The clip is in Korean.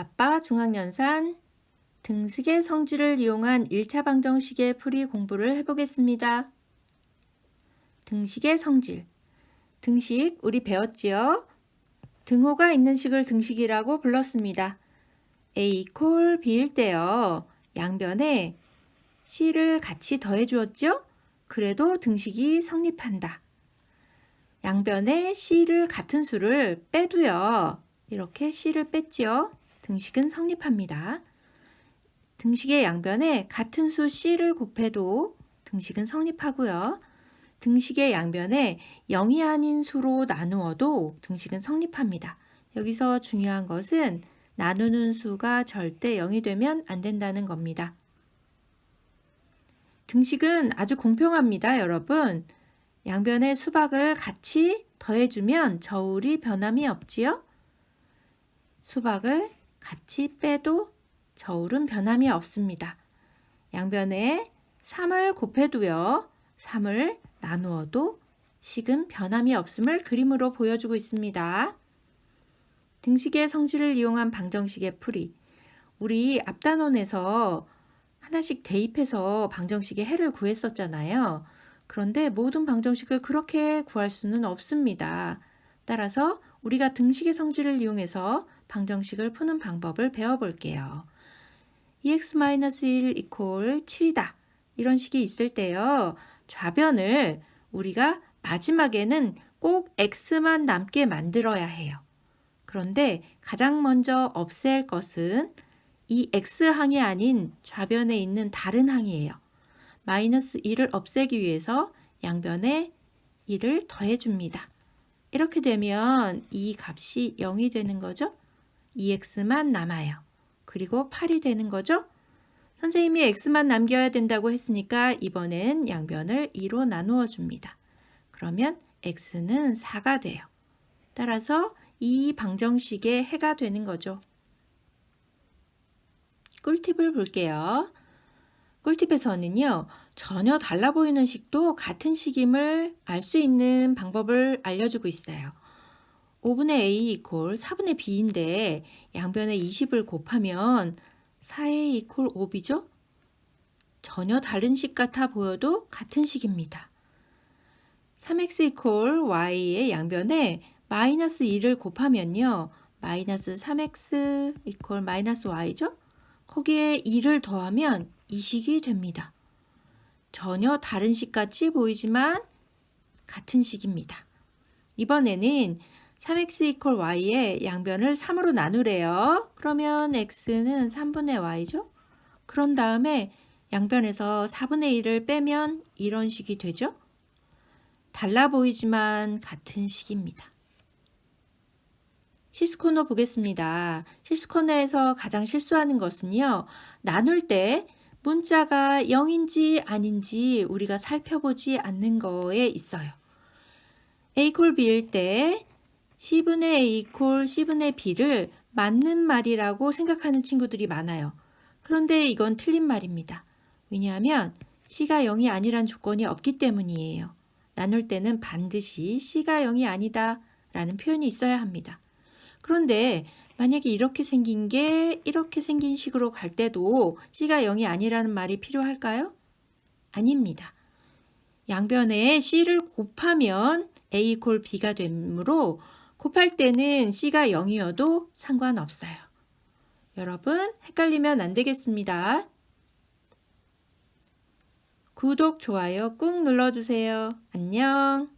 바빠 중앙연산 등식의 성질을 이용한 1차 방정식의 풀이 공부를 해보겠습니다. 등식의 성질. 등식 우리 배웠지요? 등호가 있는 식을 등식이라고 불렀습니다. A 콜 B일 때요. 양변에 C를 같이 더해 주었죠? 그래도 등식이 성립한다. 양변에 C를 같은 수를 빼도요. 이렇게 C를 뺐지요. 등식은 성립합니다. 등식의 양변에 같은 수 C를 곱해도 등식은 성립하고요. 등식의 양변에 0이 아닌 수로 나누어도 등식은 성립합니다. 여기서 중요한 것은 나누는 수가 절대 0이 되면 안 된다는 겁니다. 등식은 아주 공평합니다, 여러분. 양변의 수박을 같이 더해주면 저울이 변함이 없지요? 수박을 같이 빼도 저울은 변함이 없습니다. 양변에 3을 곱해도요. 3을 나누어도 식은 변함이 없음을 그림으로 보여주고 있습니다. 등식의 성질을 이용한 방정식의 풀이. 우리 앞단원에서 하나씩 대입해서 방정식의 해를 구했었잖아요. 그런데 모든 방정식을 그렇게 구할 수는 없습니다. 따라서 우리가 등식의 성질을 이용해서 방정식을 푸는 방법을 배워볼게요. 2x-1 이퀄 7이다. 이런 식이 있을 때요. 좌변을 우리가 마지막에는 꼭 x만 남게 만들어야 해요. 그런데 가장 먼저 없앨 것은 이 x항이 아닌 좌변에 있는 다른 항이에요. 마이너스 1을 없애기 위해서 양변에 1을 더해줍니다. 이렇게 되면 이 값이 0이 되는 거죠. 2x만 남아요. 그리고 8이 되는 거죠. 선생님이 x만 남겨야 된다고 했으니까 이번엔 양변을 2로 나누어 줍니다. 그러면 x는 4가 돼요. 따라서 이 방정식의 해가 되는 거죠. 꿀팁을 볼게요. 꿀팁에서는요, 전혀 달라 보이는 식도 같은 식임을 알 수 있는 방법을 알려주고 있어요. 5분의 a 이퀄 4분의 b인데 양변에 20을 곱하면 4a 이퀄 5b죠? 전혀 다른 식 같아 보여도 같은 식입니다. 3x 이퀄 y의 양변에 마이너스 2를 곱하면요. 마이너스 3x 이퀄 마이너스 y죠? 거기에 2를 더하면 이 식이 됩니다. 전혀 다른 식 같이 보이지만 같은 식입니다. 이번에는 3x 이퀄 y의 양변을 3으로 나누래요. 그러면 x는 3분의 y죠? 그런 다음에 양변에서 4분의 1을 빼면 이런 식이 되죠? 달라 보이지만 같은 식입니다. 실수코너 보겠습니다. 실수코너에서 가장 실수하는 것은요. 나눌 때 문자가 0인지 아닌지 우리가 살펴보지 않는 거에 있어요. a 콜 b일 때 C분의 A 콜 C분의 B를 맞는 말이라고 생각하는 친구들이 많아요. 그런데 이건 틀린 말입니다. 왜냐하면 C가 0이 아니란 조건이 없기 때문이에요. 나눌 때는 반드시 C가 0이 아니다 라는 표현이 있어야 합니다. 그런데 만약에 이렇게 생긴 게 이렇게 생긴 식으로 갈 때도 C가 0이 아니라는 말이 필요할까요? 아닙니다. 양변에 C를 곱하면 A 콜 B가 되므로 곱할 때는 C가 0이어도 상관없어요. 여러분, 헷갈리면 안 되겠습니다. 구독, 좋아요 꾹 눌러주세요. 안녕.